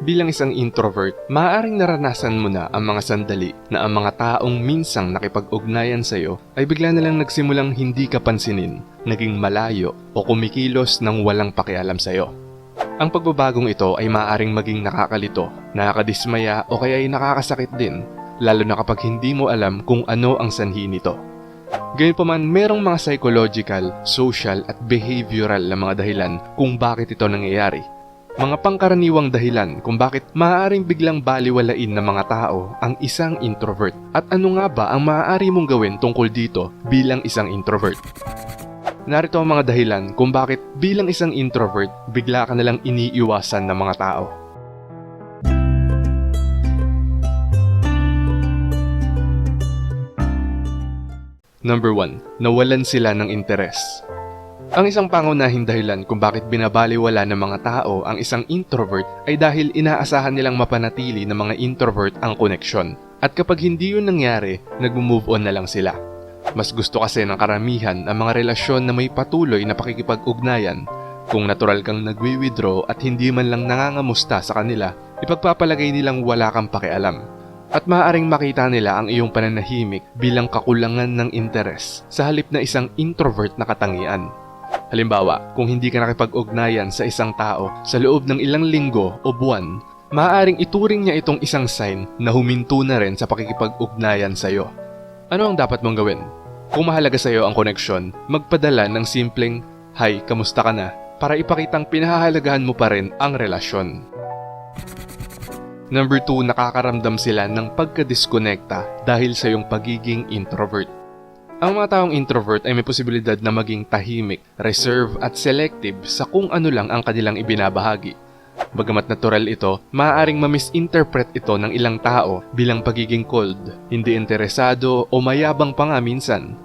Bilang isang introvert, maaaring naranasan mo na ang mga sandali na ang mga taong minsang nakipag-ugnayan sa'yo ay bigla na lang nagsimulang hindi ka pansinin, naging malayo o kumikilos ng walang pakialam sa'yo. Ang pagbabagong ito ay maaaring maging nakakalito, nakakadismaya o kaya ay nakakasakit din, lalo na kapag hindi mo alam kung ano ang sanhi nito. Gayunpaman, merong mga psychological, social at behavioral na mga dahilan kung bakit ito nangyayari. Mga pangkaraniwang dahilan kung bakit maaaring biglang baliwalain ng mga tao ang isang introvert. At ano nga ba ang maaari mong gawin tungkol dito bilang isang introvert? Narito ang mga dahilan kung bakit bilang isang introvert bigla ka nalang iniiwasan ng mga tao. Number 1. Nawalan sila ng interes. Ang isang pangunahing dahilan kung bakit binabaliwala ng mga tao ang isang introvert ay dahil inaasahan nilang mapanatili ng mga introvert ang koneksyon. At kapag hindi yun nangyari, nag-move on na lang sila. Mas gusto kasi ng karamihan ang mga relasyon na may patuloy na pakikipag-ugnayan. Kung natural kang nagwi-withdraw at hindi man lang nangangamusta sa kanila, ipagpapalagay nilang wala kang pakialam. At maaaring makita nila ang iyong pananahimik bilang kakulangan ng interes sa halip na isang introvert na katangian. Halimbawa, kung hindi ka nakipag-ugnayan sa isang tao sa loob ng ilang linggo o buwan, maaaring ituring niya itong isang sign na huminto na rin sa pakikipag-ugnayan sa iyo. Ano ang dapat mong gawin? Kung mahalaga sa iyo ang koneksyon, magpadala ng simpleng, Hi, kamusta ka na? para ipakitang pinahahalagahan mo pa rin ang relasyon. Number 2, nakakaramdam sila ng pagka-disconnecta dahil sa iyong pagiging introvert. Ang mga taong introvert ay may posibilidad na maging tahimik, reserve at selective sa kung ano lang ang kanilang ibinabahagi. Bagamat natural ito, maaaring ma-misinterpret ito ng ilang tao bilang pagiging cold, hindi interesado o mayabang pa nga minsan.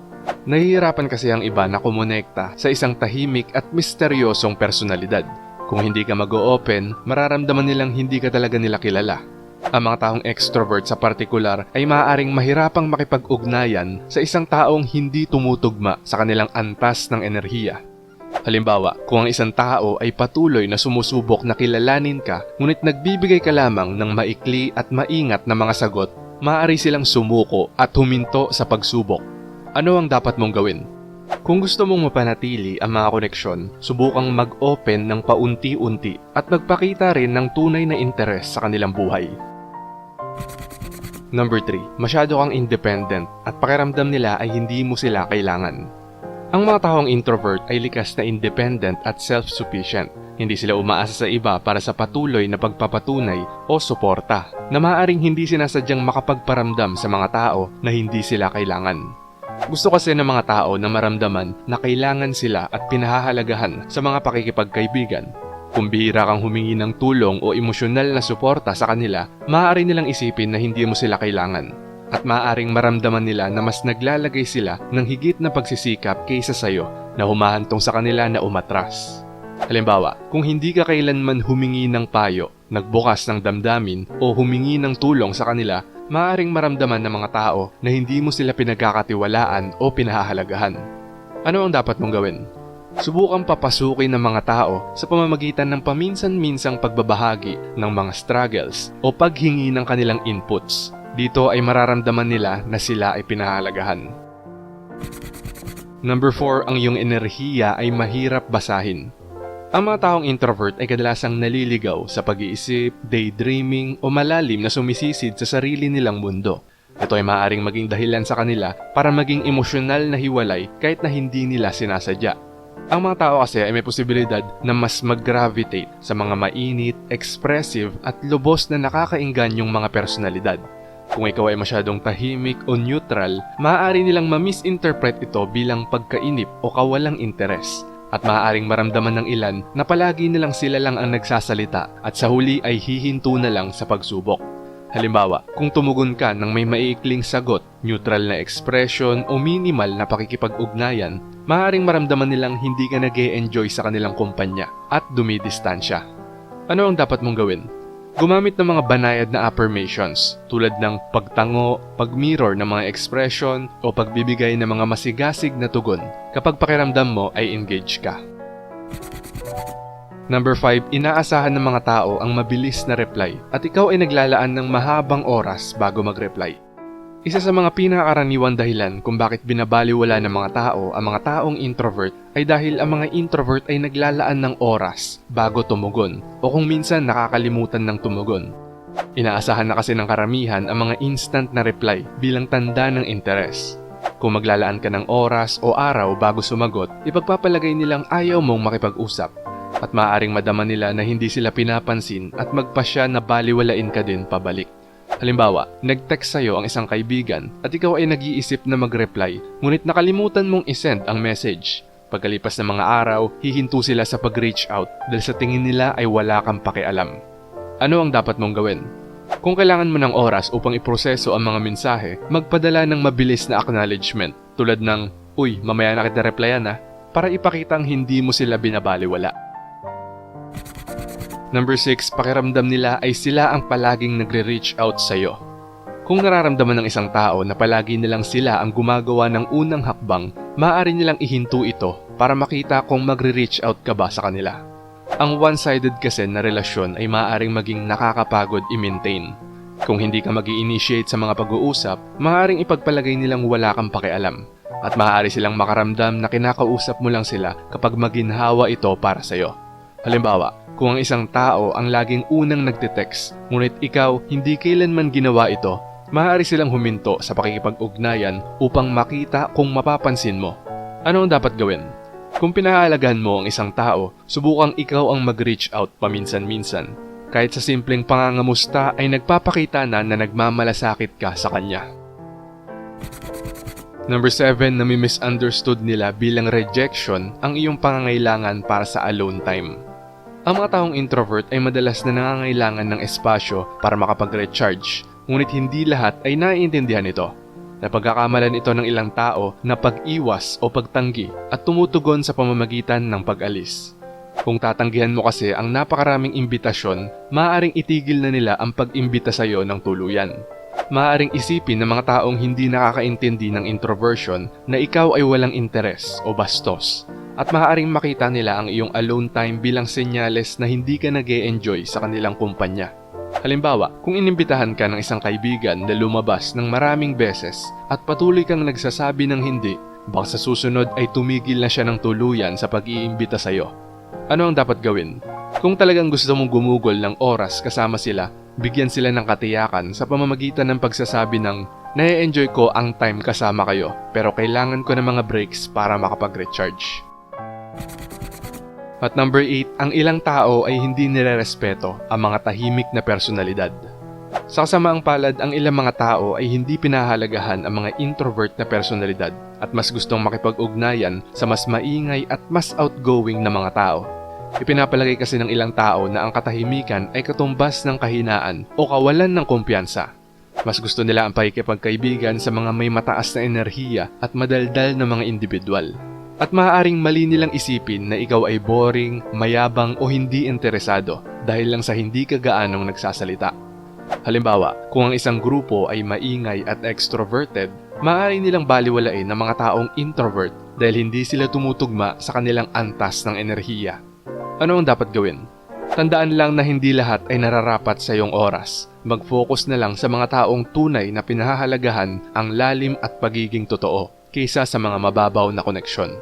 Nahihirapan kasi ang iba na kumonekta sa isang tahimik at misteryosong personalidad. Kung hindi ka mag-o-open, mararamdaman nilang hindi ka talaga nila kilala. Ang mga taong extrovert sa partikular ay maaaring mahirapang makipag-ugnayan sa isang taong hindi tumutugma sa kanilang antas ng enerhiya. Halimbawa, kung ang isang tao ay patuloy na sumusubok na kilalanin ka, ngunit nagbibigay ka lamang ng maikli at maingat na mga sagot, maaari silang sumuko at huminto sa pagsubok. Ano ang dapat mong gawin? Kung gusto mong mapanatili ang mga koneksyon, subukang mag-open ng paunti-unti at magpakita rin ng tunay na interes sa kanilang buhay. Number 3. Masyado kang independent at pakiramdam nila ay hindi mo sila kailangan. Ang mga taong introvert ay likas na independent at self-sufficient. Hindi sila umaasa sa iba para sa patuloy na pagpapatunay o suporta na maaaring hindi sinasadyang makapagparamdam sa mga tao na hindi sila kailangan. Gusto kasi ng mga tao na maramdaman na kailangan sila at pinahahalagahan sa mga pakikipagkaibigan. Kung bihira kang humingi ng tulong o emosyonal na suporta sa kanila, maaari nilang isipin na hindi mo sila kailangan. At maaaring maramdaman nila na mas naglalagay sila ng higit na pagsisikap kaysa sayo na humahantong sa kanila na umatras. Halimbawa, kung hindi ka kailanman humingi ng payo, nagbukas ng damdamin o humingi ng tulong sa kanila, maaring maramdaman ng mga tao na hindi mo sila pinagkakatiwalaan o pinahahalagahan. Ano ang dapat mong gawin? Subukang papasukin ng mga tao sa pamamagitan ng paminsan-minsang pagbabahagi ng mga struggles o paghingi ng kanilang inputs. Dito ay mararamdaman nila na sila ay pinahalagahan. Number 4, ang iyong enerhiya ay mahirap basahin. Ang mga taong introvert ay kadalasang naliligaw sa pag-iisip, daydreaming o malalim na sumisisid sa sarili nilang mundo. Ito ay maaaring maging dahilan sa kanila para maging emosyonal na hiwalay kahit na hindi nila sinasadya. Ang mga tao kasi ay may posibilidad na mas mag-gravitate sa mga mainit, expressive at lubos na nakakainggan yung mga personalidad. Kung ikaw ay masyadong tahimik o neutral, maaari nilang ma-misinterpret ito bilang pagkainip o kawalang interes at maaaring maramdaman ng ilan na palagi nilang sila lang ang nagsasalita at sa huli ay hihinto na lang sa pagsubok. Halimbawa, kung tumugon ka ng may maiikling sagot, neutral na expression o minimal na pakikipag-ugnayan, maaaring maramdaman nilang hindi ka nag enjoy sa kanilang kumpanya at dumidistansya. Ano ang dapat mong gawin? Gumamit ng mga banayad na affirmations tulad ng pagtango, pagmirror ng mga expression o pagbibigay ng mga masigasig na tugon kapag pakiramdam mo ay engaged ka. Number 5, inaasahan ng mga tao ang mabilis na reply at ikaw ay naglalaan ng mahabang oras bago mag-reply. Isa sa mga pinakakaraniwang dahilan kung bakit binabaliwala ng mga tao ang mga taong introvert ay dahil ang mga introvert ay naglalaan ng oras bago tumugon o kung minsan nakakalimutan ng tumugon. Inaasahan na kasi ng karamihan ang mga instant na reply bilang tanda ng interes. Kung maglalaan ka ng oras o araw bago sumagot, ipagpapalagay nilang ayaw mong makipag-usap at maaaring madama nila na hindi sila pinapansin at magpasya na baliwalain ka din pabalik. Halimbawa, nag-text sa'yo ang isang kaibigan at ikaw ay nag-iisip na mag-reply, ngunit nakalimutan mong isend ang message. Pagkalipas ng mga araw, hihinto sila sa pag-reach out dahil sa tingin nila ay wala kang pakialam. Ano ang dapat mong gawin? Kung kailangan mo ng oras upang iproseso ang mga mensahe, magpadala ng mabilis na acknowledgement tulad ng, Uy, mamaya na kita replyan na, para ipakitang hindi mo sila binabaliwala. Number 6, pakiramdam nila ay sila ang palaging nagre-reach out sa'yo. Kung nararamdaman ng isang tao na palagi nilang sila ang gumagawa ng unang hakbang, maaari nilang ihinto ito para makita kung magre-reach out ka ba sa kanila. Ang one-sided kasi na relasyon ay maaaring maging nakakapagod i-maintain. Kung hindi ka mag initiate sa mga pag-uusap, maaaring ipagpalagay nilang wala kang pakialam at maaari silang makaramdam na kinakausap mo lang sila kapag maginhawa ito para sa'yo. Halimbawa, kung ang isang tao ang laging unang nagte-text, ngunit ikaw hindi kailanman ginawa ito, maaari silang huminto sa pakikipag-ugnayan upang makita kung mapapansin mo. Ano ang dapat gawin? Kung pinahalagahan mo ang isang tao, subukang ikaw ang mag-reach out paminsan-minsan. Kahit sa simpleng pangangamusta ay nagpapakita na na nagmamalasakit ka sa kanya. Number 7 na may misunderstood nila bilang rejection ang iyong pangangailangan para sa alone time. Ang mga taong introvert ay madalas na nangangailangan ng espasyo para makapag-recharge, ngunit hindi lahat ay naiintindihan ito. Napagkakamalan ito ng ilang tao na pag-iwas o pagtanggi at tumutugon sa pamamagitan ng pag-alis. Kung tatanggihan mo kasi ang napakaraming imbitasyon, maaaring itigil na nila ang pag-imbita sa iyo ng tuluyan. Maaaring isipin ng mga taong hindi nakakaintindi ng introversion na ikaw ay walang interes o bastos at maaaring makita nila ang iyong alone time bilang senyales na hindi ka nag enjoy sa kanilang kumpanya. Halimbawa, kung inimbitahan ka ng isang kaibigan na lumabas ng maraming beses at patuloy kang nagsasabi ng hindi, baka sa susunod ay tumigil na siya ng tuluyan sa pag-iimbita sa iyo. Ano ang dapat gawin? Kung talagang gusto mong gumugol ng oras kasama sila, bigyan sila ng katiyakan sa pamamagitan ng pagsasabi ng Nai-enjoy ko ang time kasama kayo pero kailangan ko ng mga breaks para makapag-recharge. At number 8, ang ilang tao ay hindi nirerespeto ang mga tahimik na personalidad. Sa kasamaang palad, ang ilang mga tao ay hindi pinahalagahan ang mga introvert na personalidad at mas gustong makipag-ugnayan sa mas maingay at mas outgoing na mga tao. Ipinapalagay kasi ng ilang tao na ang katahimikan ay katumbas ng kahinaan o kawalan ng kumpiyansa. Mas gusto nila ang pakikipagkaibigan sa mga may mataas na enerhiya at madaldal na mga individual. At maaaring mali nilang isipin na ikaw ay boring, mayabang o hindi interesado dahil lang sa hindi ka gaanong nagsasalita. Halimbawa, kung ang isang grupo ay maingay at extroverted, maaari nilang baliwalain ng mga taong introvert dahil hindi sila tumutugma sa kanilang antas ng enerhiya. Ano ang dapat gawin? Tandaan lang na hindi lahat ay nararapat sa iyong oras. Mag-focus na lang sa mga taong tunay na pinahahalagahan ang lalim at pagiging totoo kaysa sa mga mababaw na koneksyon.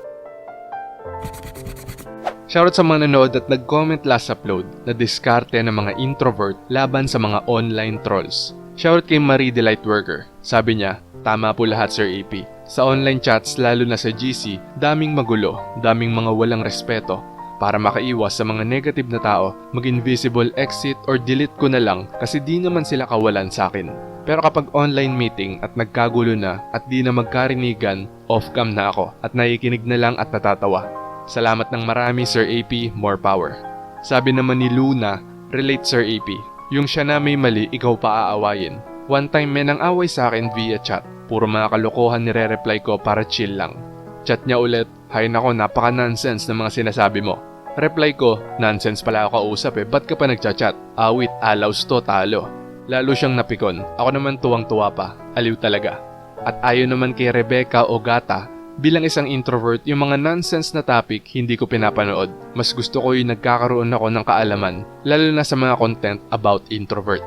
Shoutout sa mga nanood at nag-comment last upload na diskarte ng mga introvert laban sa mga online trolls. Shoutout kay Marie Delight Worker. Sabi niya, tama po lahat Sir AP. Sa online chats lalo na sa GC, daming magulo, daming mga walang respeto. Para makaiwas sa mga negative na tao, mag-invisible exit or delete ko na lang kasi di naman sila kawalan sa akin. Pero kapag online meeting at nagkagulo na at di na magkarinigan, off-cam na ako at nakikinig na lang at natatawa. Salamat ng marami Sir AP, more power. Sabi naman ni Luna, relate Sir AP, yung siya na may mali, ikaw pa aawayin. One time may nang away sa akin via chat, puro mga kalokohan nire-reply ko para chill lang. Chat niya ulit, hay nako napaka-nonsense ng mga sinasabi mo. Reply ko, nonsense pala ako kausap eh, ba't ka pa nagchat-chat? Awit, alaws to, talo. Lalo siyang napikon. Ako naman tuwang-tuwa pa. Aliw talaga. At ayon naman kay Rebecca o Gata, Bilang isang introvert, yung mga nonsense na topic hindi ko pinapanood. Mas gusto ko yung nagkakaroon ako ng kaalaman, lalo na sa mga content about introvert.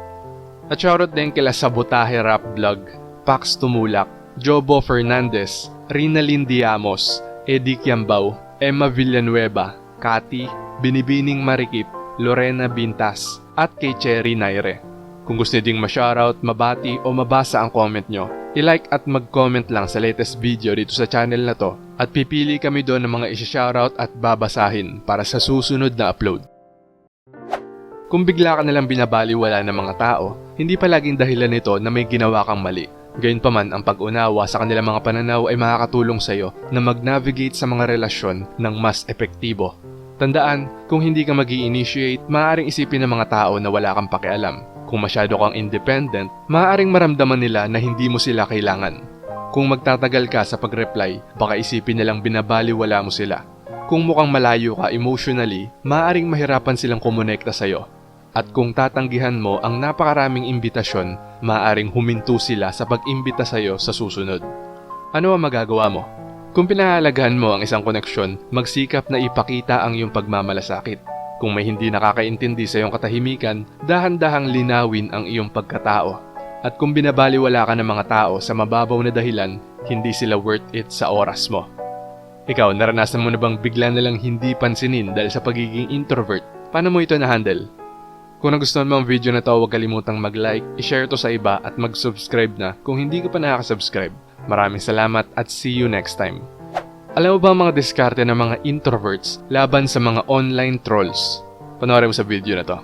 At shoutout din kila Sabotahe Rap Vlog, Pax Tumulak, Jobo Fernandez, Rina Diamos, Eddie Kiambao, Emma Villanueva, Kati, Binibining Marikip, Lorena Bintas, at kay Cherry Naire. Kung gusto ding ma-shoutout, mabati o mabasa ang comment nyo, i-like at mag-comment lang sa latest video dito sa channel na to at pipili kami doon ng mga isi-shoutout at babasahin para sa susunod na upload. Kung bigla ka nalang binabaliwala ng mga tao, hindi palaging dahilan nito na may ginawa kang mali. Gayunpaman, ang pag-unawa sa kanilang mga pananaw ay makakatulong sa iyo na mag-navigate sa mga relasyon ng mas epektibo. Tandaan, kung hindi ka mag initiate maaaring isipin ng mga tao na wala kang pakialam. Kung masyado kang independent, maaaring maramdaman nila na hindi mo sila kailangan. Kung magtatagal ka sa pag-reply, baka isipin nilang binabaliwala mo sila. Kung mukhang malayo ka emotionally, maaaring mahirapan silang kumonekta sa'yo. At kung tatanggihan mo ang napakaraming imbitasyon, maaaring huminto sila sa pag-imbita sa'yo sa susunod. Ano ang magagawa mo? Kung pinahalagahan mo ang isang koneksyon, magsikap na ipakita ang iyong pagmamalasakit. Kung may hindi nakakaintindi sa iyong katahimikan, dahan-dahang linawin ang iyong pagkatao. At kung binabaliwala ka ng mga tao sa mababaw na dahilan, hindi sila worth it sa oras mo. Ikaw, naranasan mo na bang bigla na lang hindi pansinin dahil sa pagiging introvert? Paano mo ito na-handle? Kung nagustuhan mo ang video na to, huwag kalimutang mag-like, i-share to sa iba at mag-subscribe na kung hindi ka pa nakaka-subscribe. Maraming salamat at see you next time. Alam mo ba ang mga diskarte ng mga introverts laban sa mga online trolls? Panoorin mo sa video na to.